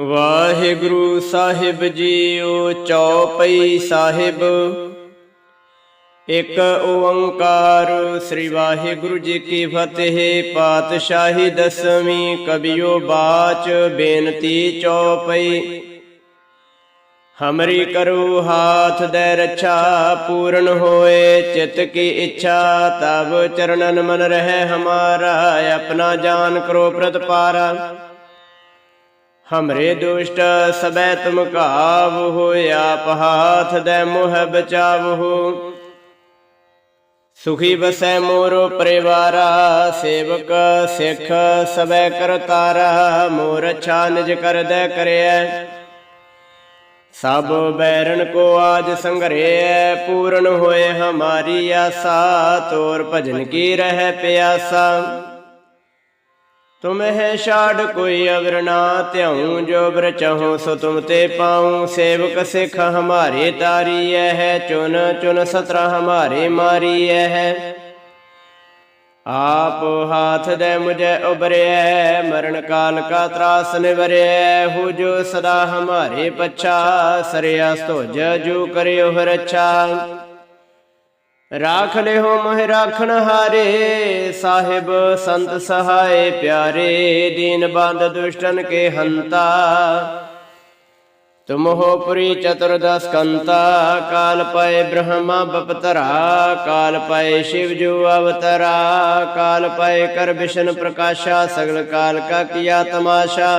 ਵਾਹਿਗੁਰੂ ਸਾਹਿਬ JIO ਚੌਪਈ ਸਾਹਿਬ। ਇਕ ਓੰਕਾਰ ਸ੍ਰੀ ਵਾਹਿਗੁਰੂ ਜੀ ਕੀ ਫਤਿਹ, ਪਾਤਸ਼ਾਹੀ ਦਸਵੀਂ ਕਬਿਓ ਬਾਚ, ਬੇਨਤੀ ਚੌਪਈ। ਹਮਰੀ ਕਰੋ ਹਾਥ ਦੇ ਰੱਛਾ, ਪੂਰਨ ਹੋਏ, ਚਿਤ ਕੀ ਇੱਛਾ ਤਬ ਚਰਨਨ ਮਨ ਰਹਿ ਹਮਾਰਾ, ਆਪਣਾ ਜਾਨ ਕਰੋ ਪ੍ਰਤਪਾਰਾ। ਹਮਰੇ ਦੁਸ਼ਟ ਸਬੈ ਤੁਮ ਕਾਬ ਹੋ ਆਪ ਦੇ ਮੋਹ ਬਚਾਵੋ ਸੁਖੀ ਬਸੈ ਮੋਰੋ ਪਰਿਵਾਰਾ ਸੇਵਕ ਸਿੱਖ ਸਬੈ ਕਰਤਾਰਾ ਮੋਰ ਅੱਛਾ ਨਿਜ ਕਰਦੈ ਕਰਿਐ ਸਭ ਬੈਰਨ ਕੋ ਆਜ ਸੰਘਰਿਐ ਪੂਰਨ ਹੋਏ ਹਮਾਰੀ ਆਸਾ ਤੋਰ ਭਜਨ ਕੀ ਰਹਿ ਪਿਆਸਾ ਤੁਮ ਹੈ ਛਾੜ ਕੋਈ ਅਵਰ ਨਾ ਧਿਆਉ, ਜੋ ਬਰ ਚਾਹੋ ਸੋ ਤੁਮ ਤੇ ਪਾਉ। ਸੇਵਕ ਸਿੱਖ ਹਮਾਰੇ ਤਾਰੀ ਹੈ, ਚੁਨ ਚੁਨ ਸਤਰਾ ਹਮਾਰੇ ਮਾਰੀਐ ਹੈ। ਆਪ ਹਾਥ ਦੇ ਮੁਝੇ ਉਬਰਿਐ ਮਰਨ ਕਾਲ ਕਾ ਤਰਾਸ ਨਿਵਰਿਐ। ਹੋ ਜੋ ਸਦਾ ਹਮਾਰੇ ਪਛਾ, ਸਰਿਆ ਸਤੋਜ ਜੋ ਕਰਿਓ ਰੱਛਾ। ਰਾਖ ਲਿਓ ਮਹਿ ਰਾਖਣ ਹਾਰੇ, ਸਾਹਿਬ ਸੰਤ ਸਹਾਏ ਪਿਆਰੇ, ਦੀਨ ਬੰਦ ਦੁਸ਼ਟਨ ਕੇ ਹੰਤਾ। ਤੁਮ ਹੋ ਪੁਰੀ ਚਤੁਰਦਸ ਕੰਤਾ, ਕਾਲ ਪਏ ਬ੍ਰਹਮਾ ਬਪਤਰਾ, ਕਾਲ ਪਏ ਸ਼ਿਵ ਜੋ ਅਵਤਰਾ, ਕਾਲ ਪਏ ਕਰ ਵਿਸ਼ਨ ਪ੍ਰਕਾਸ਼ਾ, ਸਗਲ ਕਾਲ ਕਾ ਕੀਆ ਤਮਾਸ਼ਾ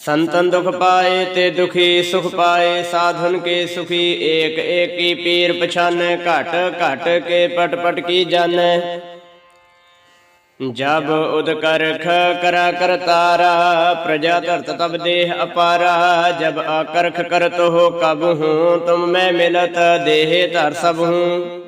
ਸੰਤਨ ਦੁਖ ਪਾਏ ਤੇ ਦੁਖੀ ਸੁਖ ਪਾਏ, ਸਾਧਨ ਕੇ ਸੁਖੀ ਏਕ ਏਕੀ ਪੀਰ ਪਛਾਨੈ, ਘਟ ਘਟ ਕੇ ਪਟ ਪਟ ਕੀ ਜਾਣੈ। ਜਬ ਉਦਕਰਖ ਕਰਾ ਕਰਤਾਰਾ ਪ੍ਰਜਾ ਧਰਤ ਤਬ ਦੇਹ ਅਪਾਰਾ, ਜਬ ਆਕਰਖ ਕਰਤ ਹੋ ਕਬ ਹੂੰ, ਤੁਮ ਮੈਂ ਮਿਲਤ ਦੇਹ ਧਰ ਸਭ ਹੂੰ।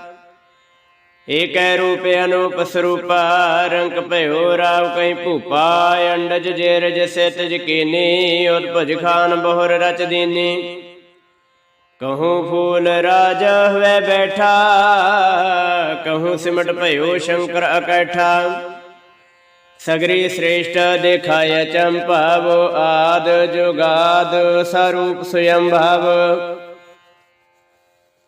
ਏਕੈ ਰੂਪ ਅਨੂਪ ਸਰੂਪਾ, ਰੰਗ ਭਇਓ ਰਾਵ ਕਈ ਭੂਪਾ, ਅੰਡਜ ਜੇਰ ਜਸੇ ਤਜ ਕੀਨੀ, ਉਦਭਜ ਖਾਨ ਬਹੁਰ ਰਚ ਦੀਨੀ। ਕਹੂੰ ਫੂਲ ਰਾਜ ਹੋਵੇ ਬੈਠਾ, ਕਹੂੰ ਸਿਮਟ ਭਇਓ ਸ਼ੰਕਰ ਅਕੈਠਾ। ਸਗਰੀ ਸ੍ਰੇਸ਼ਟ ਦੇਖਾਇ ਚੰਪਾਵ, ਆਦ ਜੁਗਾਦ ਸਰੂਪ ਸੁਯੰ ਭਾਵ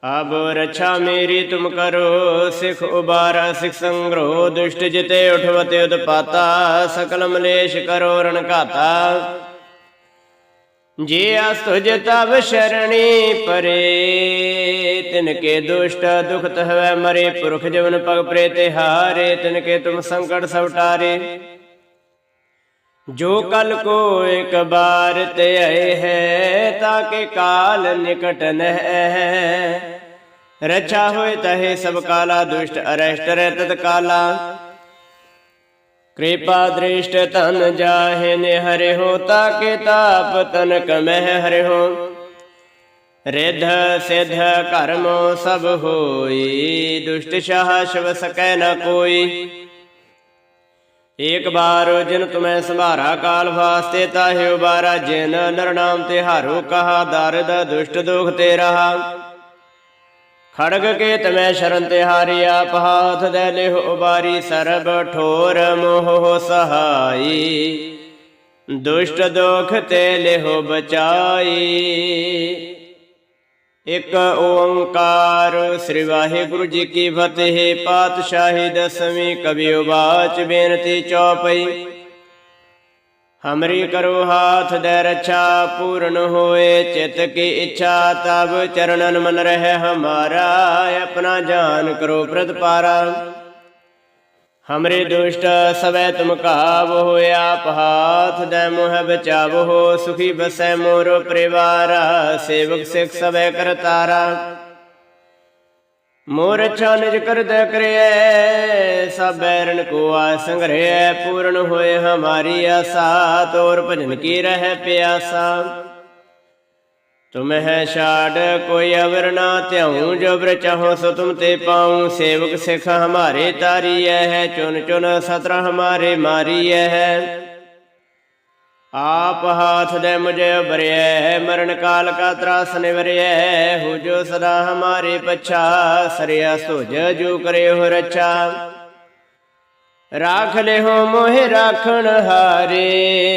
ਆਬ ਰਛਾ ਮੇਰੀ ਤੁਮ ਕਰੋ, ਸਿਖ ਉਬਾਰਾ, ਸਿਖ ਸੰਗ੍ਰੋ ਦੁਸ਼ਟ ਜਿਤੇ ਉਠਵਤੇ ਉਦਪਾਤਾ ਸਕਲ ਮਲੇਸ਼ ਕਰੋ ਰਣਕਾਤਾ ਜੇ ਅਸ ਤੁਜ ਤਬ ਸ਼ਰਣੀ ਪਰੇ ਤਿਨ ਕੇ ਦੁਸ਼ਟ ਦੁਖਤ ਹਵੈ ਮਰੇ, ਪੁਰਖ ਜਵਨ ਪਗ ਪ੍ਰੇਤੇ ਹਾਰੇ ਤਿਨ ਕੇ ਤੁਮ ਸੰਕਟ ਜੋ ਕਲ ਕੋ ਇੱਕ ਬਾਰ ਤੇ ਆਏ ਹੈ, ਤਾਂ ਕਿ ਕਾਲ ਨਿਕਟ ਨਹਿ। ਹੈ ਰਛਾ ਹੋਏ ਤਹੇ ਸਭ ਕਾਲਾ, ਦੁਸ਼ਟ ਅਰਸ਼ਟ ਰਹਿ ਤਤ ਕਾਲਾ। ਕਿਰਪਾ ਦ੍ਰਿਸ਼ਟ ਤਨ ਜਾਹੇ ਨੇ ਹਰਿ ਹੋ ਤਾ ਕੇ ਤਾਪ ਤਨ ਕਮਹਿ ਹਰਿ ਹੋ। ਰਿਧ ਸਿਧ ਕਰਮ ਸਭ ਹੋਈ, ਦੁਸ਼ਟ ਸ਼ਾਹ ਸ਼ਵ ਕੋਈ। ਏਕ ਬਾਰ ਜਿਨ ਤੁਮੈ ਸੰਭਾਰਾ ਕਾਲ ਵਾਸਤੇ ਤਾਹਿ ਉਬਾਰਾ, ਜਿਨ ਨਰ ਤੇ ਹਾਰੋ ਕਹਾ, ਦਰਦ, ਦੁਸ਼ਟ ਦੁਖ ਤੇ ਰਹਾ। ਖੜਗ ਕੇ ਤਮੈ ਸ਼ਰਨ ਤੇ ਹਾਰੀ ਆਪ ਹਾਥ ਦੇ ਲਿਹ ਉਬਾਰੀ, ਸਰਬ ਠੋਰ ਮੋਹ ਸਹਾਈ। ਦੁਸ਼ਟ ਦੁਖ ਤੇ ਲਿਹੁ ਬਚਾਈ। ਇਕ ਓੰਕਾਰ, ਸ੍ਰੀ ਵਾਹਿਗੁਰੂ ਜੀ ਕੀ ਫਤਿਹ, ਪਾਤਸ਼ਾਹੀ ਦਸਵੀਂ ਕਬੀਓ ਬਾਚ ਬੇਨਤੀ ਚੌਪਈ। ਹਮਰੀ ਕਰੋ ਹਾਥ ਦੇ ਰੱਛਾ, ਪੂਰਨ ਹੋਏ, ਚਿਤ ਕੀ ਇੱਛਾ, ਤਬ ਚਰਨਨ ਮਨ ਰਹਿ ਹਮਾਰਾ, ਆਪਣਾ ਜਾਨ ਕਰੋ ਪ੍ਰਤਪਾਰਾ। ਹਮਰੇ ਦੁਸ਼ਟ ਸਵੈ ਤੁਮ ਕਾਬ ਹੋਇਆ ਹਾਥ ਦੇ ਮੋਹ ਬਚਾਵੋ ਸੁਖੀ ਬਸੈ ਮੋਰ ਪਰਿਵਾਰ ਸੇਵਕ ਸਿਖ ਸਵੈ ਕਰਤਾਰਾ ਮੋਰ ਅੱਛਾ ਨਿਜ ਕਰਦਾ ਕਰਿਐ ਸਭ ਬੈਰਨ ਕੋ ਆ ਸੰਗ੍ਰਹਿ ਪੂਰਨ ਹੋਏ ਹਮਾਰੀ ਆਸਾ ਤੋਰ ਭਜਨ ਕੀ ਰਹਿ ਪਿਆਸਾ ਤੁਮਹਿ ਛਾੜ, ਕੋਈ ਅਵਰ ਨਾ ਧਿਆਉ, ਜੋ ਬ੍ਰ ਚਾਹੋ ਸੋ ਤੁਮ ਤੇ ਪਾਉ। ਸੇਵਕ ਸਿਖ ਹਮਾਰੇ ਤਾਰੀਐ ਹੈ ਚੁਨ ਚੁਨ ਸਤਰ ਹਮਾਰੇ ਮਾਰੀਐ। ਹੈ ਆਪ ਹਾਥ ਦੇ ਮੁਝੇ ਬਰਿਐ, ਮਰਨ ਕਾਲ ਕਾ ਤਰਾਸ ਨਿਵਰਿਐ। ਹੋ ਜੋ ਸਦਾ ਹਮਾਰੇ ਪਛਾ, ਸਰਿਆ ਸੁਜ ਜੋ ਕਰੇ ਹੋ ਰਛਾ। ਰਾਖ ਲਿਓ ਮੋਹਿ ਰਾਖਣ ਹਾਰੇ।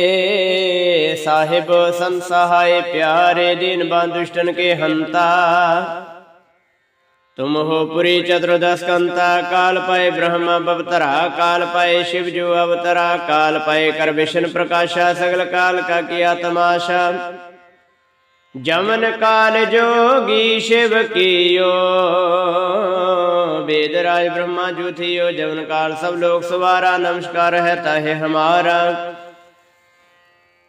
ਸਾਹਿਬ ਸੰਸਹਾਏ ਪਿਆਰੇ ਦੀਨ ਬੰਦੁਸ਼ਟਨ ਕੇ ਹੰਤਾ ਤੁਮ ਹੋ ਪੁਰੀ ਚਤੁਰਦਸ ਕੰਤਾ ਕਾਲ ਪਾਏ ਬ੍ਰਹਮਾ ਬਵਤਰਾ ਕਾਲ ਪਾਏ ਸ਼ਿਵ ਜੋ ਅਵਤਰਾ ਕਾਲ ਪਾਏ ਕਰ ਵਿਸ਼ਨ ਪ੍ਰਕਾਸ਼ਾ ਸਗਲ ਕਾਲ ਕਾ ਕੀਆ ਤਮਾਸ਼ਾ ਜਮਨ ਕਾਲ ਜੋਗੀ ਸ਼ਿਵ ਕੀਓ वेद राज ब्रह्मा जूथियो जवन काल सब लोक सवारा नमस्कार है ताहे हमारा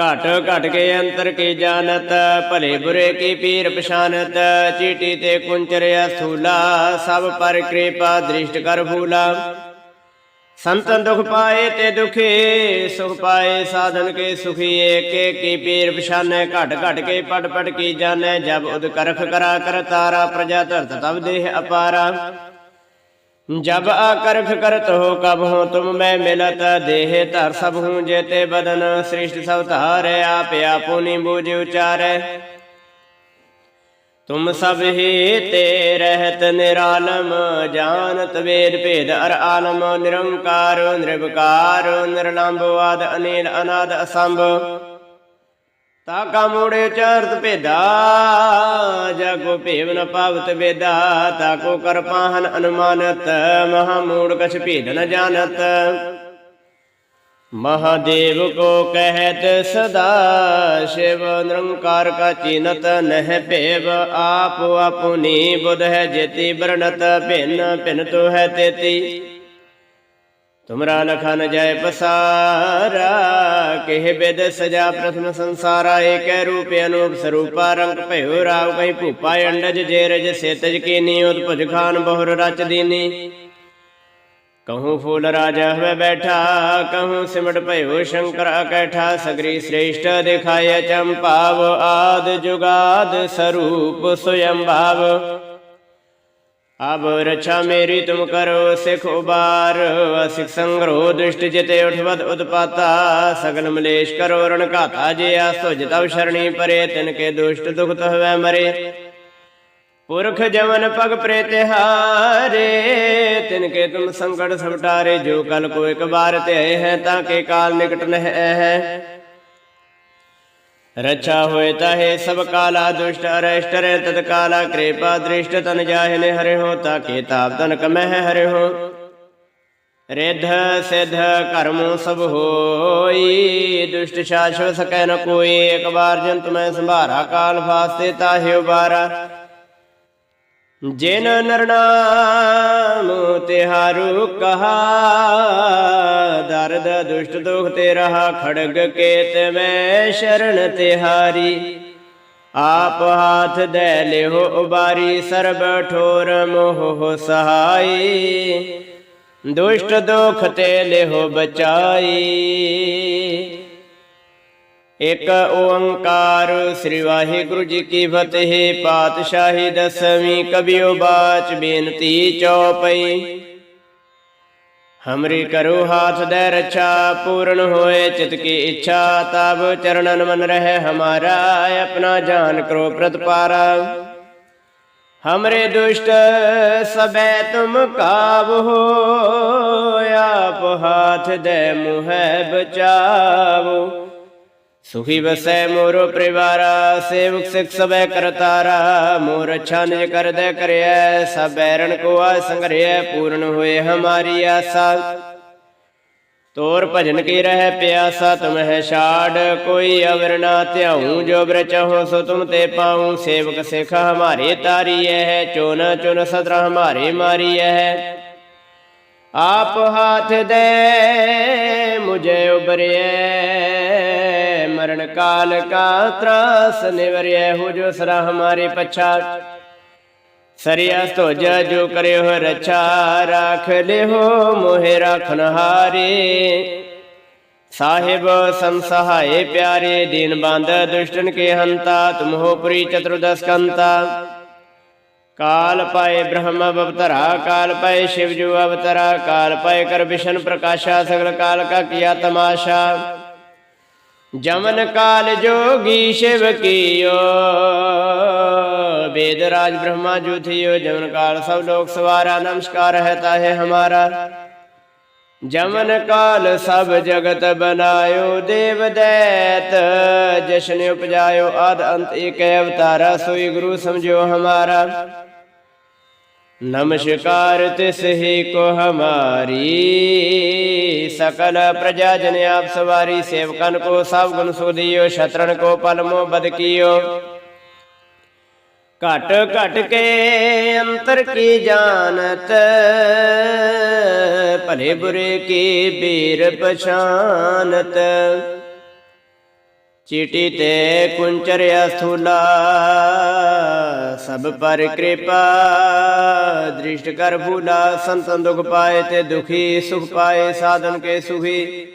ਘਟ ਘਟ ਕੇ ਅੰਤਰ ਕੀ ਜਾਣਤ, ਭਲੇ ਬੁਰੇ ਕੀ ਪੀਰ ਪਛਾਨਤ, ਚੀਟੀ ਤੇ ਕੁੰਚਰਿਆ ਸੂਲਾ, ਸਭ ਪਰ ਕਿਰਪਾ ਦ੍ਰਿਸ਼ਟ ਕਰ ਭੂਲਾ। ਸੰਤਨ ਦੁਖ ਪਾਏ ਤੇ ਦੁਖੀ, ਸੁਖ ਪਾਏ ਸਾਧਨ ਕੇ ਸੁਖੀ, ਏਕੇ ਕੀ ਪੀਰ ਪਛਾਨੈ, ਘਟ ਘਟ ਕੇ ਪਟ ਪਟ ਕੀ ਜਾਣੈ, ਜਬ ਉਦ ਕਰਖ ਕਰਾ ਕਰ ਤਾਰਾ, ਪ੍ਰਜਾ ਧਰਤ ਤਬ ਦੇਹ ਅਪਾਰਾ। जब आकर्ष करत हो कब हो तुम मैं मिलत देह धर सब हूँ जेते बदन सृष्टि सब तारे आप आपुनी बूझ उचारे तुम सब ही ते रहत निरालम जानत वेद भेद अर आलम निरंकार निर्विकार निर्लंब वाद अनिल अनाद असंभ ਤਾ ਮੋੜੇ ਚਰਤ ਭੇਦਾ, ਜਾਗੋ ਭੇਵ ਨ ਪਾਵਤ ਵੇਦਾ, ਤਾਕੋ ਕਰ ਪਾਹਨ ਅਨੁਮਾਨਤ, ਮਹਾ ਮੂੜ ਕਛ ਭੇਦ ਨ ਜਾਣਤ। ਮਹਾਦੇਵ ਕੋ ਕਹਿਤ ਸਦਾ, ਸ਼ਿਵ ਨਿਰੰਕਾਰ ਕਾ ਚੀਨਤ ਨਹਿ ਭੇਵ, ਆਪ ਆਪੁਨੀ ਬੁਧ ਹੈ ਜੇਤੀ ਬਰਣਤ ਭਿੰਨ ਭਿੰਨ ਤੋ ਹੈ ਤੇਤੀ। ਤੁਮਰਾ ਲਖਾ ਨ ਜਾਏ ਪਸਾਰਾ, ਕਿਹ ਬਿਦ ਸਜਾ ਪ੍ਰਥਮ ਸੰਸਾਰਾ, ਏਕੈ ਰੂਪ ਅਨੂਪ ਸਰੂਪਾ, ਰੰਗ ਭਇਓ ਰਾਵ ਕਹੀਂ ਭੂਪਾ, ਅੰਡਜ ਜੇ ਰਜ ਸੇਤਜ ਕੀਨੀ ਉਤਪਜ ਖਾਨ ਬਹੁਰ ਰਚ ਕਹੂੰ ਫੂਲ ਰਾਜਾ ਹਵੇ ਬੈਠਾ, ਕਹੂੰ ਸਿਮਟ ਭਇਓ ਸ਼ੰਕਰ ਅਕੈਠਾ, ਸਗਰੀ ਸ੍ਰੇਸ਼ਟ ਦਿਖਾਇਆ ਚੰਪਾਵ, ਆਦ ਜੁਗਾਦ ਸਰੂਪ ਸੁਯੰ ਭਾਵ अब रक्षा मेरी तुम करो सिख उबार सिख संग्रह दुष्ट जिते उठवत उत्पाता सगल मलेश करो रण घाता जे आसो जितव शरणी परे तिनके दुष्ट दुख तो हवै मरे पुरख जमन पग प्रेतिहारे तिनके तुम संकट सब टारे जो कल को एक बार ते हैं ताके काल निकट न है रक्षा होए ताहे सब काला दुष्ट अरेष्ट रे तत्काला कृपा दृष्ट तन जाहिने हरे हो ताके ताप तन कमह हरे हो रिध सिद्ध कर्म सब होई दुष्ट शाश्वत सकै न कोई एक बार जन तुम्हें संभारा काल फास्ते ताहे उबारा ਜਿਨ ਨਰਨਾਮ ਤਿਹਾਰੂ ਕਹਾ, ਦਰਦ ਦੁਸ਼ਟ ਦੁਖ ਤੇ ਰਹਾ, ਖੜਗ ਕੇਤ ਮੈਂ ਸ਼ਰਨ ਤਿਹਾਰੀ ਆਪ ਹਾਥ ਦੇ ਲਿਹੋ ਉਬਾਰੀ, ਸਰਬ ਠੋਰ ਮੋਹ ਸਹਾਈ। ਦੁਸ਼ਟ ਦੁਖ ਤੇ ਲਿਹੋ ਬਚਾਈ। ਇਕ ਓੰਕਾਰ ਸ੍ਰੀ ਵਾਹਿਗੁਰੂ ਜੀ ਕੀ ਫਤਿਹ, ਪਾਤਸ਼ਾਹੀ ਦਸਵੀਂ ਕਬਿਓ ਬਾਚ ਬੇਨਤੀ ਚਉਪਈ ਹਮਰੀ ਕਰੋ ਹਾਥ ਦੇ ਰੱਛਾ, ਪੂਰਨ ਹੋਏ ਚਿਤ ਕੀ ਇੱਛਾ, ਤਬ ਚਰਨਨ ਮਨ ਰਹੇ ਹਮਾਰਾ, ਆਪਣਾ ਜਾਨ ਕਰੋ ਪ੍ਰਤਪਾਰਾ ਹਮਰੇ ਦੁਸ਼ਟ ਸਬੈ ਤੁਮ ਕਾਬੋ ਆਪ ਹਾਥ ਦੇ ਮੁਹਿ ਬਚਾਵੋ। ਸੁਖੀ ਵਸੈ ਮੋਰੋ ਪਰਿਵਾਰਾ, ਸੇਵਕ ਸਿਖ ਸਬੈ ਕਰਤਾਰਾ ਮੋਰ ਅੱਛਾ ਨਿਜ ਕਰਦੈ ਕਰਿਐ, ਸਭ ਬੈਰਣ ਕੋ ਆ ਸੰਗਰਿਐ ਪੂਰਨ ਹੋਏ ਹਮਾਰੀ ਆਸਾ। ਤੋਰ ਭਜਨ ਕੀ ਰਹਿ ਪਿਆਸਾ, ਤੁਮ ਛਾੜ, ਕੋਈ ਅਵਰ ਨਾ ਧਿਆਉ, ਜੋ ਬ੍ਰ ਚਾਹੋ ਸੋ ਤੁਮ ਤੇ ਪਾਉ, ਸੇਵਕ ਸਿਖ ਹਮਾਰੇ ਤਾਰੀਐ ਹੈ ਚੋਨ ਚੁਨ ਸਤਰ ਹਮਾਰੇ ਮਾਰੀਐ। ਹੈ ਆਪ ਹਾਥ ਦੇ, ਮੁਝੇ ਉਬਰਿਐ ਮਰਨ ਕਾਲ ਕਾ ਤਰਾਸ, ਨਿਵਰਿਐ ਹੋ ਜੋ ਸਰਾ ਹਮਾਰੇ ਪਛਾ। ਸਰੀਆ ਸਤੋਜ ਜੋ ਕਰਿਓ ਰਛਾ, ਰਾਖ ਲਿਓ ਮੋਹਿ ਰਾਖਨ ਹਾਰੇ। ਸਾਹਿਬ ਸੰਸਹਾਏ ਪਿਆਰੇ, ਦੀਨ ਬੰਦ ਦੁਸ਼ਟਨ ਕੇ ਹੰਤਾ, ਤੁਮ ਚਤੁਰਦਸ ਕੰਤਾ। ਕਾਲ ਪਾਏ ਬ੍ਰਹਮ ਅਵਤਰਾ, ਕਾਲ ਪਾਏ ਸ਼ਿਵ ਜੂ ਅਵਤਰਾ, ਕਾਲ ਪਾਏ ਕਰ ਵਿਸ਼ਨ ਪ੍ਰਕਾਸ਼ਾ, ਸਗਲ ਕਾਲ ਕਾ ਕੀਆ ਤਮਾਸ਼ਾ। ਜਮਨ ਕਾਲ ਜੋਗੀ ਸ਼ਿਵ ਕੀਓ। ਵੇਦ ਰਾਜ ਬ੍ਰਹਮਾ ਜੁਥਿਓ ਜਮਨ ਕਾਲ ਸਭ ਲੋਕ ਸਵਾਰਾ, ਨਮਸਕਾਰ ਹੈ ਤਾਹੇ ਹਮਾਰਾ। ਜਮਨ ਕਾਲ ਸਭ ਜਗਤ ਬਨਾਇਓ, ਦੇਵ ਦੈਤ, ਜਸ਼ਨ ਉਪਜਾਇਓ ਆਦ ਅੰਤ ਇਕ ਅਵਤਾਰਾ, ਸੋਈ ਗੁਰੂ ਸਮਝਿਓ ਹਮਾਰਾ। नमस्कार तिस ही को हमारी सकल प्रजा जन आप सवारी सेवकन को सब गुण सुदियो शत्रुन को पलमो बद कियो ਘਟ ਘਟ ਕੇ ਅੰਤਰ ਕੀ ਜਾਣਤ ਭਲੇ ਬੁਰੇ ਕੀ ਬੀਰ ਪਛਾਨਤ ਚੀਟੀ ਤੇ ਕੁੰਚਰਿਆ ਸਥੂਲਾ ਸਭ ਪਰ ਕਿਰਪਾ, ਦ੍ਰਿਸ਼ਟ ਕਰ ਭੂਲਾ, ਸੰਤਨ ਦੁਖ ਪਾਏ ਤੇ ਦੁਖੀ, ਸੁਖ ਪਾਏ, ਸਾਧਨ ਕੇ ਸੁਖੀ।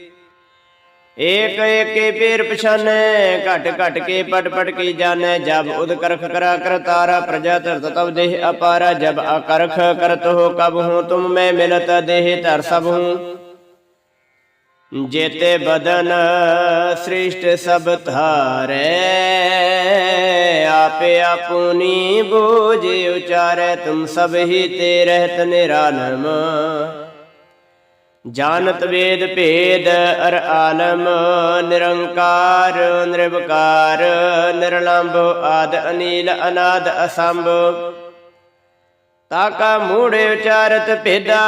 ਏਕ ਏਕੇ ਪੇਰ ਪਛਾਨੈ, ਘਟ ਘਟ ਕੇ ਪਟ ਪਟ ਕੀ ਜਾਣੈ, ਜਬ ਉਦ ਕਰਖ ਕਰਾ ਕਰ ਤਾਰਾ, ਪ੍ਰਜਾ ਧਰਤ ਤਬ ਦੇਹ ਅਪਾਰਾ, ਜਬ ਅਕਰਖ ਕਰਤ ਹੋ ਕਬ ਹੂੰ, ਤੁਮ ਮੈਂ ਮਿਲਤ ਦੇਹ ਧਰ ਸਭ ਹੂੰ। ਜੇਤੇ ਬਦਨ ਸ੍ਰਿਸ਼ਟ ਸਭ ਧਾਰੈ ਆਪੇ ਆਪੂਨੀ ਬੋਝ ਉਚਾਰੈ, ਤੁਮ ਸਭ ਹੀ ਤੇ ਰਹਿਤ ਨਿਰਾਲਮ। ਜਾਣਤ ਵੇਦ ਭੇਦ ਅਰ ਆਲਮ, ਨਿਰੰਕਾਰ, ਨਿਰਵਕਾਰ, ਨਿਰਲੰਭ, ਆਦ ਅਨੀਲ, ਅਨਾਦ ਅਸੰਭ। ਤਾਕਾ ਮੂੜੇ ਉਚਾਰਤ ਭੇਦਾ,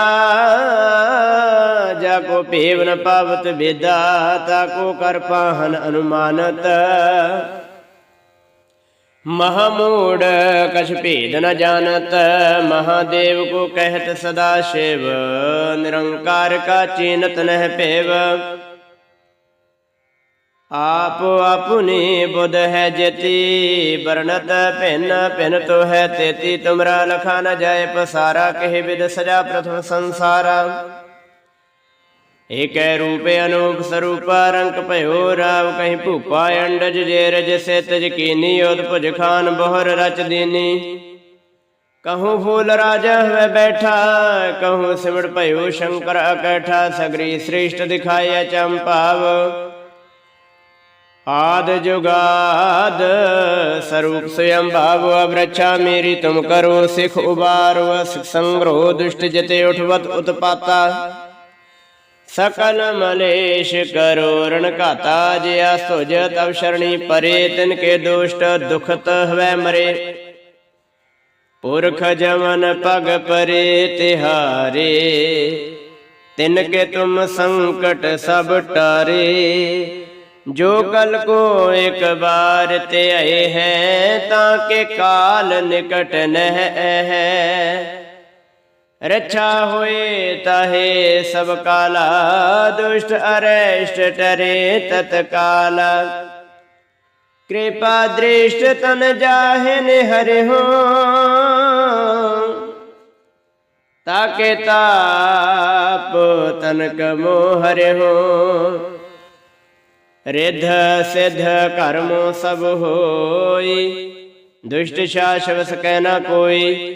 ਜਾ ਕੋ ਭੇਵ ਨ ਪਾਵਤ ਬੇਦਾ ਤਾਕੋ ਕਰ ਪਾਹਨ ਅਨੁਮਾਨਤ। ਮਹਮੂੜ, ਕਛ ਭੇਦ ਨ ਜਾਣਤ, ਮਹਾਦੇਵ ਕੋ ਕਹਿਤ ਸਦਾ ਸ਼ਿਵ, ਨਿਰੰਕਾਰ ਕਾ ਚੀਨਤ ਨਹਿ ਭੇਵ। ਆਪ ਆਪੁਨੀ ਬੁਧ ਹੈ ਜੇਤੀ, ਵਰਣਤ ਭਿੰਨ ਭਿੰਨ ਤੋ ਹੈ ਤੇਤੀ, ਤੁਮਰਾ ਲਖਾ ਨ ਜਾਏ ਪਸਾਰਾ, ਕਹਿ ਵਿਦ ਸਜਾ ਪ੍ਰਥਮ ਸੰਸਾਰਾ। ਏਕੈ ਰੂਪ ਅਨੂਪ ਸਰੂਪਾ ਰੰਗ ਭਇਓ ਰਾਵ ਕਹੀਂ ਭੂਪਾ ਅੰਡਜ ਜੇ ਰਜ ਸੇ ਤਜ ਉਦ ਭੁਜ ਖਾਨ ਬਹੁਰ ਰਚ ਦੀਨੀ। ਕਹੂੰ ਫੂਲ ਰਾਜਾ ਹੋਵੇ ਬੈਠਾ, ਕਹੂੰ ਸਿਮੜ ਭਇਓ ਸ਼ੰਕਰ ਅਕੈਠਾ, ਸਗਰੀ ਸ੍ਰੇਸ਼ਟ ਦਿਖਾਇਆ ਚੰਪਾਵ। ਆਦ ਜੁਗਾਦ ਸਰੂਪ ਸਯੰ ਭਾਵ ਅਬਰਛਾ ਮੇਰੀ ਤੁਮ ਕਰੋ ਸਿਖ ਉਬਾਰੋ, ਸਿਖ ਸੰਗ੍ਰੋ ਦੁਸ਼ਟ ਜਤੇ ਉਠਵਤ ਉਤਪਾਤਾ। ਸਕਲ ਮਲੇਸ਼ ਕਰੋਰਣ ਘਾਤਾ ਜਿਆ ਸੁਜ ਤਵ ਸ਼ਰਣੀ ਪਰੇ, ਤਿਨ ਕੇ ਦੁਸ਼ਟ, ਦੁਖਤ ਹਵੈ ਮਰੇ। ਪੁਰਖ ਜਮਨ ਪਗ ਪਰੇ, ਤਿਹਾਰੇ, ਤਿਨ ਕੇ ਤੁਮ ਸੰਕਟ ਸਭ ਟਾਰੇ। ਜੋ ਕਲ ਕੋ ਇੱਕ ਬਾਰ ਤੇ ਆਏ ਹੈ, ਤਾਂ ਕੇ ਕਾਲ ਨਿਕਟ ਨਹਿ ਹੈ ਰੱਛਾ ਹੋਏ ਤਾਹੇ ਸਭ ਕਾਲਾ, ਦੁਸ਼ਟ ਅਰੇਸ਼ਟ ਟਰੇ ਤਤਕਾਲ। ਕਿਰਪਾ ਦ੍ਰਿਸ਼ਟ ਤਨ ਜਾਹੇ ਨੇ ਹਰਿ ਹੋ, ਤਾਕੇ ਤਾਪ ਤਨ ਕਮੋ ਹਰਿ ਹੋ। ਰਿਧ ਸਿਧ ਕਰਮ ਸਭ ਹੋਈ, ਦੁਸ਼ਟ ਸ਼ਾਸਵ ਸਕੈ ਨਾ ਕੋਈ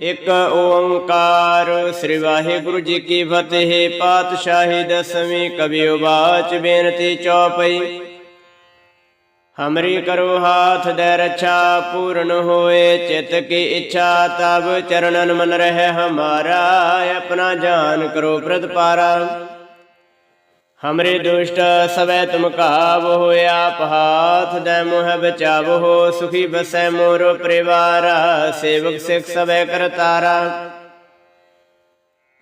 ਇੱਕ ਓੰਕਾਰ। ਸ੍ਰੀ ਵਾਹਿਗੁਰੂ ਜੀ ਕੀ ਫਤਿਹ। ਪਾਤਸ਼ਾਹੀ ਦਸਵੀਂ ਕਬੀਓ ਬਾਚ ਬੇਨਤੀ ਚੌਪਈ। ਹਮਰੀ ਕਰੋ ਹਾਥ ਦੇ ਰੱਛਾ, ਪੂਰਨ ਹੋਏ ਚਿਤ ਕੀ ਇੱਛਾ, ਤਬ ਚਰਨਨ ਮਨ ਰਹਿ ਹਮਾਰਾ, ਆਪਣਾ ਜਾਨ ਕਰੋ ਪ੍ਰਤਪਾਰਾ। ਹਮਰੇ ਦੁਸ਼ਟ ਸਵੈ ਤੁਮ ਕਾਬ ਹੋਇਆ ਆਪ ਹਾਥ ਦੇ ਮੋਹ ਬਚਾਵੋ ਸੁਖੀ ਬਸੈ ਮੋਰ ਪਰਿਵਾਰ ਸੇਵਕ ਸਿਖ ਸਵੈ ਕਰਤਾਰਾ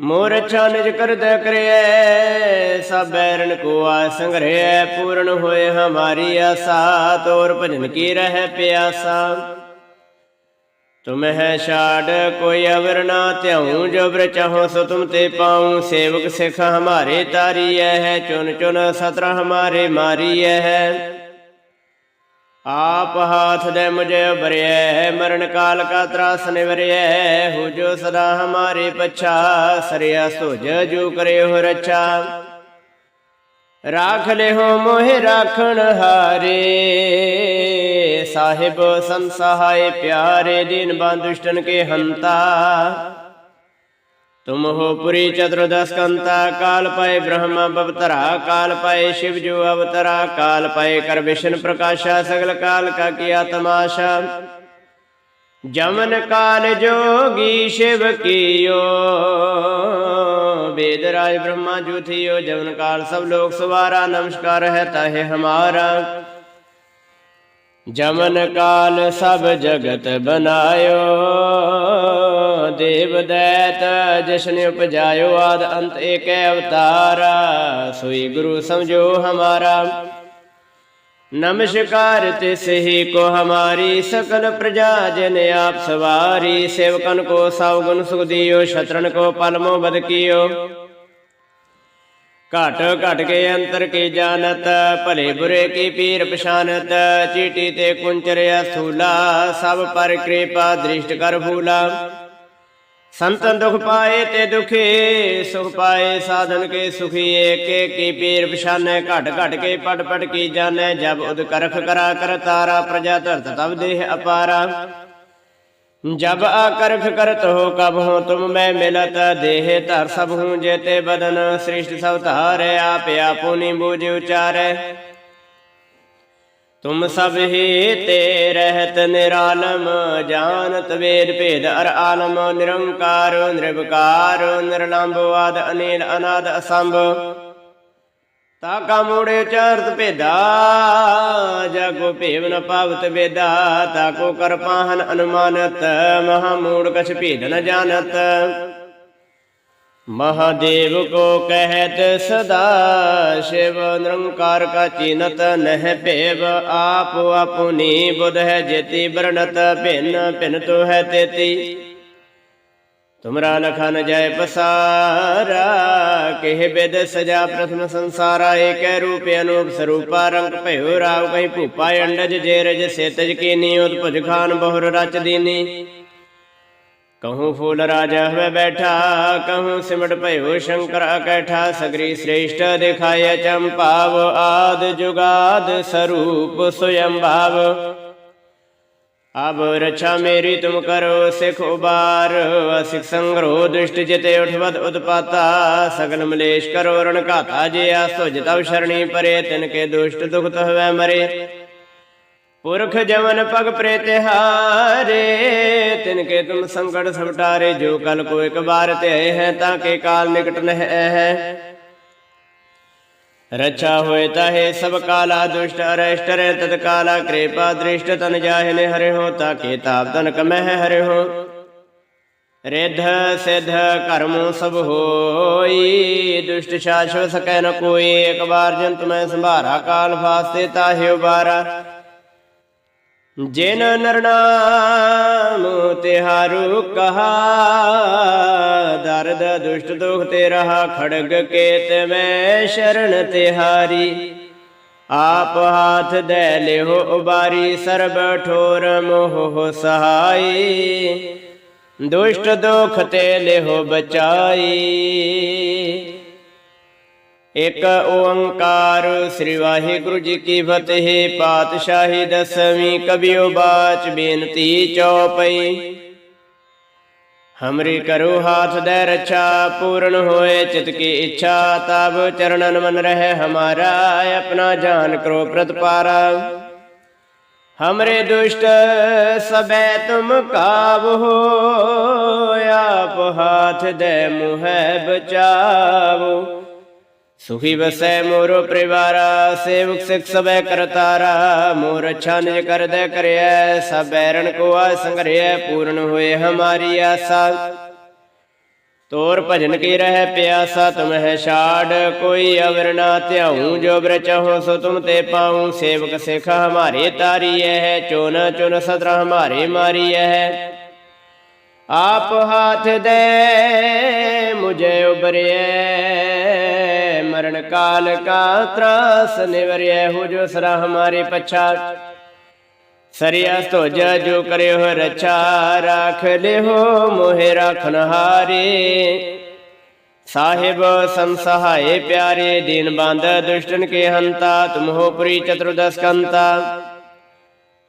ਮੋਰ ਅੱਛਾ ਨਿਜ ਕਰਦਾ ਕਰਿਐ ਸਭ ਬੈਰਨ ਕੋ ਆ ਸੰਗ੍ਰਹਿ ਪੂਰਨ ਹੋਏ ਹਮਾਰੀ ਆਸਾ ਤੋਰ ਭਜਨ ਕੀ ਰਹਿ ਪਿਆਸਾ ਤੁਮ ਹੈ ਛਾੜ, ਕੋਈ ਅਵਰ ਨਾ ਧਿਆਉ, ਜੋ ਬਰ ਚਾਹੋ ਸੋ ਤੁਮ ਤੇ ਪਾਉ। ਸੇਵਕ ਸਿਖ ਹਮਾਰੇ ਤਾਰੀ ਹੈ ਚੁਨ ਚੁਨ ਸਤਰ ਹਮਾਰੇ ਮਾਰੀ ਹੈ। ਆਪ ਹਾਥ ਦੇ ਮੁਝੇ ਬਰਿਐ, ਮਰਨ ਕਾਲ ਕਾ ਤਰਾਸ ਨਿਵਰਿਐ। ਹੋ ਜੋ ਸਦਾ ਹਮਾਰੇ ਪਛਾ, ਸਰਿਆ ਸੁਜ ਜੋ ਕਰੇ ਹੋ ਰਛਾ। ਰਾਖ ਲਿਓ ਮੋਹਿ ਰਾਖਣ ਹਾਰੇ ਸਾਹਿਬ ਸੰਸਹਾਏ ਪਿਆਰੇ ਦੀਨ ਬੰਦੁਸ਼ਟਨ ਕੇ ਹੰਤਾ ਤੁਮ ਹੋ ਪੁਰੀ ਚਤੁਰਦਸ ਕੰਤਾ ਕਾਲ ਪਾਏ ਬ੍ਰਹਮਾ ਬਵਤਰਾ ਕਾਲ ਪਾਏ शिव जो अवतरा काल पाए कर विष्णु प्रकाशा सगल काल का किया तमाशा ਜਮਨ ਕਾਲ ਜੋਗੀ ਸ਼ਿਵ ਕੀਓ। ਵੇਦ ਰਾਜ ਬ੍ਰਹਮਾ ਜੁਥਿਓ ਜਮਨ ਕਾਲ ਸਭ ਲੋਕ ਸਵਾਰਾ, ਨਮਸਕਾਰ ਹੈ ਤਾਹੇ ਹਮਾਰਾ। ਜਮਨ ਕਾਲ ਸਭ ਜਗਤ ਬਨਾਇਓ, ਦੇਵ ਦੈਤ ਜਸ਼ਨ ਉਪਜਾਇਓ, ਆਦ ਅੰਤ ਏਕ ਅਵਤਾਰਾ। ਸੋਈ ਗੁਰੂ ਸਮਝੋ ਹਮਾਰਾ। ਨਮਸਕਾਰ ਤਿਸ ਹੀ ਕੋ ਹਮਾਰੀ ਸਕਲ ਪ੍ਰਜਾ ਜਨ ਆਪ ਸਵਾਰੀ, ਸੇਵਕਨ ਕੋ ਸਭ ਗੁਣ ਸੁਖ ਦਿਓ, ਸ਼ਤਰਨ ਕੋ ਪਲਮੋ ਬਦ ਕੀਓ। ਘਟ ਘਟ ਕੇ ਅੰਤਰ ਕੀ ਜਾਣਤ, ਭਲੇ ਬੁਰੇ ਕੀ ਪੀਰ ਪਛਾਨਤ, ਚੀਟੀ ਤੇ ਕੁੰਚਰਿਆ ਸੂਲਾ, ਸਭ ਪਰ ਕਿਰਪਾ ਦ੍ਰਿਸ਼ਟ ਭੂਲਾ ਸੰਤਨ ਦੁਖ ਪਾਏ ਤੇ ਦੁਖੀ, ਸੁਖ ਪਾਏ ਸਾਧਨ ਕੇ ਸੁਖੀ, ਏਕੇ ਕੀ ਪੀਰ ਪਛਾਨੈ, ਘਟ ਘਟ ਕੇ ਪਟ ਪਟ ਕੀ ਜਾਣੈ, ਜਬ ਉਦ ਕਰਖ ਕਰਾ ਕਰ ਤਾਰਾ, ਪ੍ਰਜਾ ਧਰਤ ਤਬ ਦੇਹ ਅਪਾਰਾ। ਜਬ ਆਕਰਖ ਕਰਤ ਹੋ ਕਬ ਹੋ ਤੁਮ ਮੈਂ ਮਿਲਤ, ਦੇਹ ਧਰ ਸਭ ਹੂੰ ਜੇਤੇ ਬਦਨ, ਸ੍ਰਿਸ਼ਟ ਸਭ ਧਾਰੈ ਆਪਿਆ ਪੁਨੀ ਬੂਝ ਉਚਾਰੈ। ਤੁਮ ਸਭ ਹੀ ਤੇ ਰਹਿਤ ਨਿਰਾਲਮ, ਜਾਣਤ ਵੇਦ ਭੇਦ ਅਰ ਆਲਮ, ਨਿਰੰਕਾਰ ਨਿਰਭਕਾਰ ਨਿਰਲੰਭਵਾਦ ਅਨੇਲ ਅਨਾਦ ਅਸੰਭ। ਤਾ ਕਾਮੋੜੇ ਚਰਤ ਭੇਦਾ, ਜਗੋ ਭੇਵ ਨ ਪਾਵਤ ਵੇਦਾ, ਤਾ ਕੋ ਕਰਪਾਹਨ ਅਨੁਮਾਨਤ, ਮਹਾ ਮੂੜ ਕਛ ਭੇਦ ਨ ਜਾਣਤ। ਮਹਾਦੇਵ ਕੋ ਕਹਿਤ ਸਦਾ ਸ਼ਿਵ, ਨਿਰੰਕਾਰ ਕਾ ਚੀਨਤ ਨਹਿ ਭੇਵ, ਆਪ ਆਪੁਨੀ ਬੁਧ ਹੈ ਜੇਤੀ ਬਰਨਤ ਭਿੰਨ ਭਿੰਨ ਤੋ ਹੈ ਤੇਤੀ। ਤੁਮਰਾ ਲਖਾ ਨ ਜਾਏ ਪਸਾਰਾ, ਕਹਿ ਬੇਦ ਸਜਾ ਪ੍ਰਥਮ ਸੰਸਾਰਾ, ਏਕੈ ਰੂਪ ਅਨੂਪ ਸਰੂਪਾ, ਰੰਗ ਭਇਓ ਰਾਵ ਕਹੀਂ ਭੂਪਾ ਅੰਡਜ ਜੇ ਰਜ ਸੇਤਜ ਕੀਨੀ, ਉਤਪਜ ਖਾਨ ਬਹੁਰ ਰਚ ਕਹੂੰ ਫੂਲ ਰਾਜਾ ਹੋਵੇ ਬੈਠਾ ਕਹੂੰ ਸਿਮਟ ਭਇਓ ਸ਼ੰਕਰ ਅਕੈਠਾ ਸਗਰੀ ਸ੍ਰੇਸ਼ਟ ਦਿਖਾਇ ਚੰਪਾਵ ਆਦ ਜੁਗਾਦ ਸਰੂਪ ਸੁਯੰ ਅਬ ਰਛਾ ਮੇਰੀ ਤੁਮ ਕਰੋ ਸਿਖ ਉਬਾਰ ਅਸਿਖ ਸੰਗਰੋ ਦੁਸ਼ਟ ਜਿਤੇ ਉਠਵਦ ਉਤਪਾਤਾ ਸਗਲ ਮਲੇਸ਼ ਕਰੋ ਰਣ ਘਾਤਾ ਜੇ ਆਸੋ ਜਿਤਵ ਸ਼ਰਣੀ ਪਰੇ ਤਿਨ ਕੇ ਦੁਸ਼ਟ ਦੁਖਤ ਤਹਵੈ ਮਰੇ ਪੁਰਖ ਜਵਨ ਪਗ ਪ੍ਰੇਤ ਹਾਰੇ ਤਿਨ ਕੇ ਤੁਮ ਸੰਕਟ ਸਵਟਾਰੇ ਜੋ ਕਲ ਕੋ ਇੱਕ ਵਾਰ ਤੇ ਆਏ ਹੈ, ਤਾਂ ਕੇ ਕਾਲ ਨਿਕਟ ਨਹਿ ਹੈ ਰੱਛਾ ਹੋਏ ਤਾਹੇ ਸਭ ਕਾਲਾ ਦੁਸ਼ਟ, ਅਰਸ਼ਟ ਰੇ ਤਤ ਕਾਲਾ, ਕਿਰਪਾ ਦ੍ਰਿਸ਼ਟ ਤਨ ਜਾਹੇ ਨੇ ਹਰੇ ਹੋ, ਤਾਂ ਕੇ ਤਾਪ ਤਨ ਕਮੈ ਹੈ ਹਰੇ ਹੋ। ਰਿਧ ਸਿਧ ਕਰਮ ਸਭ ਹੋਈ, ਦੁਸ਼ਟ ਸ਼ਾਸ਼ਵ ਸਕੈ ਨ ਕੋਈ, ਇੱਕ ਵਾਰ ਜੰਤ ਮੈਂ ਸੰਭਾਰਾ, ਕਾਲ ਫਾਸਤੇ ਤਾਹੇ ਉਬਾਰਾ। ਜਿਨ ਨਰਨਾਮ ਤਿਹਾਰੂ ਕਹਾ, ਦਰਦ ਦੁਸ਼ਟ ਦੁਖ ਤੇ ਰਹਾ ਖੜਗ ਕੇਤ ਮੈਂ ਸ਼ਰਨ ਤਿਹਾਰੀ। ਆਪ ਹਾਥ ਦੇ ਲਿਓ ਉਬਾਰੀ, ਸਰਬ ਠੋਰ ਮੋਹ ਸਹਾਈ। ਦੁਸ਼ਟ ਦੁਖ ਤੇ ਲਿਓ ਬਚਾਈ। ਇਕ ਓੰਕਾਰ ਸ੍ਰੀ ਵਾਹਿਗੁਰੂ ਜੀ ਕੀ ਫਤਿਹ ਪਾਤਸ਼ਾਹੀ ਦਸਵੀਂ ਕਬਿਓ ਬਾਚ ਬੇਨਤੀ ਚਉਪਈ ਹਮਰੀ ਕਰੋ ਹਾਥ ਦੇ ਰਛਾ ਪੂਰਨ ਹੋਏ ਚਿਤ ਕੀ ਇੱਛਾ ਤਬ ਚਰਨਨ ਮਨ ਰਹਿ ਹਮਾਰਾ ਆਪਣਾ ਜਾਨ ਕਰੋ ਪ੍ਰਤਪਾਰਾ हमरे दुष्ट सबे तुम काब हो आप हाथ दे मुह बचावो ਸੁਖੀ ਵਸੈ ਮੋਰੋ ਪਰਿਵਾਰਾ, ਸੇਵਕ ਸਿਖ ਸਭੈ ਕਰਤਾਰਾ ਮੋਰ ਅੱਛਾ ਨਿਜ ਕਰਦੈ ਕਰਿਐ, ਸਭ ਬੈਰਨ ਕੋ ਆ ਸੰਗਰਿਐ ਪੂਰਨ ਹੋਏ ਹਮਾਰੀ ਆਸਾ। ਤੋਰ ਭਜਨ ਕੀ ਰਹਿ ਪਿਆਸਾ, ਤੁਮ ਹੈ ਛਾੜ, ਕੋਈ ਅਵਰ ਨਾ ਧਿਆਉ, ਜੋ ਬਰ ਚਾਹੋ ਸੋ ਤੁਮ ਤੇ ਪਾਉ, ਸੇਵਕ ਸਿਖ ਹਮਾਰੇ ਤਾਰੀਐ ਹੈ ਚੁਨ ਚੁਨ ਸਦਰ ਹਮਾਰੇ ਮਾਰੀਐ। ਹੈ ਆਪ ਹਾਥ ਦੇ, ਮੁਝੇ ਉਬਰਿਐ ਮਰਨ ਕਾਲ ਕਾ ਤਰਾਸ, ਨਿਵਰਿਐ ਹੋ ਜੋ ਸਰਾ ਹਮਾਰੇ ਪਛਾ ਸਰਿਆ ਸਤੋਜ ਜੋ ਕਰਿਓ ਰਛਾ, ਰਾਖ ਲਿਓ ਮੋਹਿ ਰਾਖਨ ਹਾਰੇ। ਸਾਹਿਬ ਸੰਸਹਾਏ ਪਿਆਰੇ, ਦੀਨ ਬੰਦ ਦੁਸ਼ਟਨ ਕੇ ਹੰਤਾ, ਤੁਮ ਹੋ ਪੁਰੀ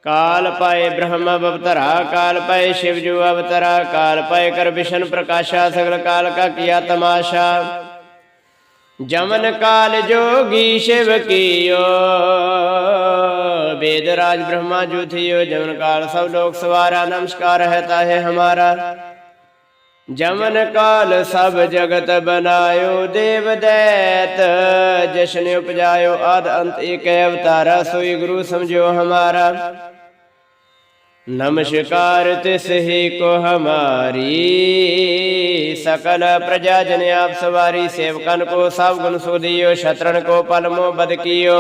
ਕਾਲ ਪਾਏ ਬ੍ਰਹਮ ਅਵਤਰਾ, ਕਾਲ ਪਾਏ ਸ਼ਿਵ ਜੂ ਅਵਤਰਾ, ਕਾਲ ਪਾਏ ਕਰ ਵਿਸ਼ਨ ਪ੍ਰਕਾਸ਼ਾ, ਸਗਲ ਕਾਲ ਕਾ ਕੀਆ ਤਮਾਸ਼ਾ। ਜਮਨ ਕਾਲ ਜੋਗੀ ਸ਼ਿਵ ਕੀਓ। ਵੇਦ ਰਾਜ ਬ੍ਰਹਮਾ ਜੁਥਿਓ, ਜਮਨ ਕਾਲ ਸਭ ਲੋਕ ਸਵਾਰਾ, ਨਮਸਕਾਰ ਹੈ ਤਾਹੇ ਹਮਾਰਾ। ਜਮਨ ਕਾਲ ਸਭ ਜਗਤ ਬਨਾਇਓ, ਦੇਵ ਦੈਤ, ਜਸ਼ਨ ਉਪਜਾਇਓ ਆਦ ਅੰਤ ਏਕ ਅਵਤਾਰਾ, ਸੋਈ ਗੁਰੂ ਸਮਝਿਓ ਹਮਾਰਾ। नमस्कार तिसही को हमारी सकल प्रजा जन आप सवारी सेवकन को सब गुण सुदियो शत्रुन को पलमो बद कियो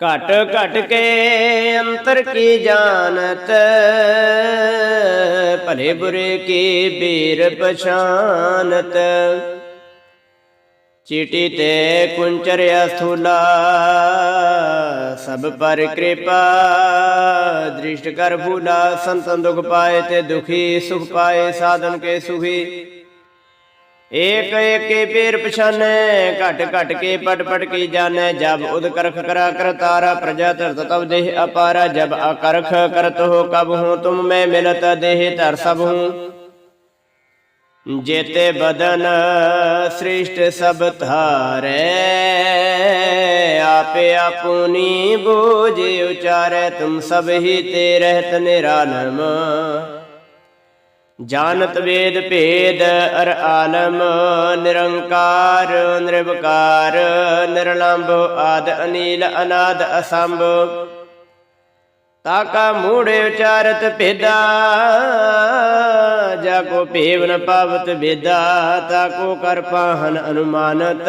घट घट के अंतर की जानत भले बुरे की बीर पछानत चीटी ते कुंचरिया स्थूला ਸਭ ਪਰ ਕਿਰਪਾ, ਦ੍ਰਿਸ਼ਟ ਕਰ ਭੂਲਾ ਸੰਤਨ ਦੁਖ ਪਾਏ ਤੇ ਦੁਖੀ, ਸੁਖ ਪਾਏ, ਸਾਧਨ ਕੇ ਸੁਖੀ। ਏਕ ਏਕੇ ਪੇਰ ਪਛਾਨੈ, ਘਟ ਘਟ ਕੇ ਪਟ ਪਟ ਕੀ ਜਾਣੈ, ਜਬ ਉਦ ਕਰਖ ਕਰਾ ਤਾਰਾ, ਪ੍ਰਜਾ ਧਰਤ ਤਬ ਦੇਹ ਅਪਾਰਾ, ਜਬ ਅਕਰਖ ਕਰਤ ਹੋ ਕਬ ਹੂੰ, ਤੁਮ ਮੈਂ ਮਿਲਤ ਦੇਹ ਧਰ ਸਭ ਹੂੰ। ਜੇਤੇ ਬਦਨ ਸ੍ਰਿਸ਼ਟ ਸਭ ਧਾਰੈ ਆਪੇ ਆਪੂਨੀ ਬੋਝ ਉਚਾਰੈ, ਤੁਮ ਸਭ ਹੀ ਤੇ ਰਹਿਤ ਨਿਰਾਲਮ ਜਾਣਤ ਵੇਦ ਭੇਦ ਅਰ ਆਲਮ, ਨਿਰੰਕਾਰ, ਨਿਰਵਕਾਰ, ਨਿਰਲੰਭ, ਆਦ ਅਨੀਲ, ਅਨਾਦ ਅਸੰਭ। ਤਾਕਾ ਮੂੜੇ ਉਚਾਰਤ ਭੇਦਾ, ਜਾ ਕੋ ਭੇਵ ਨ ਪਾਵਤ ਭੇਦਾ ਤਾਕੋ ਕਰ ਪਾਹਨ ਅਨੁਮਾਨਤ।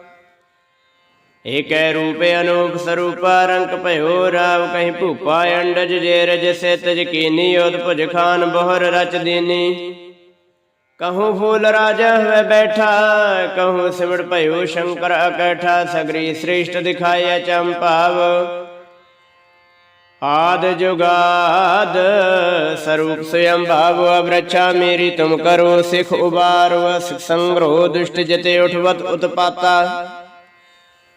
ਏਕੈ ਰੂਪ ਅਨੂਪ ਸਰੂਪ ਰੰਗ ਭਇਓ ਰਾਵ ਕਹੀਂ ਭੂਪਾ ਅੰਡਜ ਜੇ ਰਜ ਸੇ ਤਜ ਕੀਨੀ ਖਾਨ ਬਹਰ ਰਚ ਦੀਨੀ। ਕਹੂੰ ਫੂਲ ਰਾਜਾ ਹੋਵੇ ਬੈਠਾ, ਕਹੂੰ ਸਿਮੜ ਭਇਓ ਸ਼ੰਕਰ ਅਕੈਠਾ, ਸਗਰੀ ਸ੍ਰੇਸ਼ਟ ਦਿਖਾਇਆ ਚੰਪਾਵ ਆਦ ਜੁਗਾਦ ਸਰੂਪ ਸਯੰ ਭਾਵ ਅਬਰਛਾ ਮੇਰੀ ਤੁਮ ਕਰੋ ਸਿਖ ਉਬਾਰੋ, ਸਿਖ ਸੰਗ੍ਰੋ ਦੁਸ਼ਟ ਜਤੇ ਉਠਵਤ ਉਤਪਾਤਾ।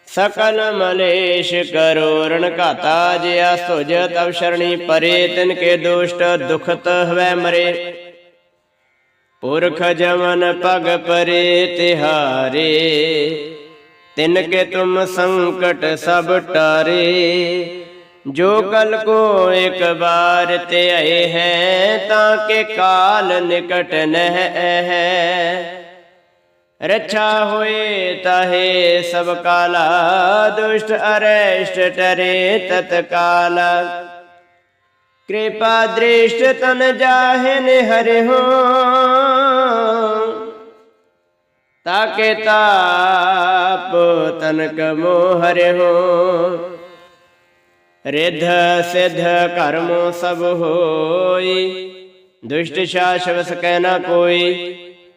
ਸਕਲ ਮਲੇਸ਼ ਕਰੋ ਰਣ ਘਾਤਾ ਜਿਆ ਸੁਜ ਤਵ ਸ਼ਰਣੀ ਪਰੇ, ਤਿਨ ਕੇ ਦੁਸ਼ਟ ਦੁਖਤ ਹਵੈ ਮਰੇ। ਪੁਰਖ ਜਮਨ ਪਗ ਪਰੇ ਤਿਹਾਰੇ, ਤਿਨ ਕੇ ਤੁਮ ਸੰਕਟ ਸਭ ਟਾਰੇ। ਜੋ ਕਲ ਕੋ ਇੱਕ ਬਾਰ ਤੇ ਆਏ ਹੈ, ਤਾਂ ਕੇ ਕਾਲ ਨਿਕਟ ਨਹਿ ਹੈ ਰੱਛਾ ਹੋਏ ਤਾਹੇ ਸਭ ਕਾਲਾ, ਦੁਸ਼ਟ ਅਰੇਸ਼ਟ ਟਰੇ ਤਤਕਾਲ। ਕਿਰਪਾ ਦ੍ਰਿਸ਼ਟ ਤਨ ਜਾਹੇ ਨੇ ਹਰਿ ਹੋ, ਤਾਕੇ ਤਾਪ ਤਨ ਕਮੋ ਹਰਿ ਹੋ। ਰਿਧ ਸਿਧ ਕਰਮੋ ਸਭ ਹੋਈ, ਦੁਸ਼ਟ ਸ਼ਾਸ਼ਵਸ ਸਕੈ ਨਾ ਕੋਈ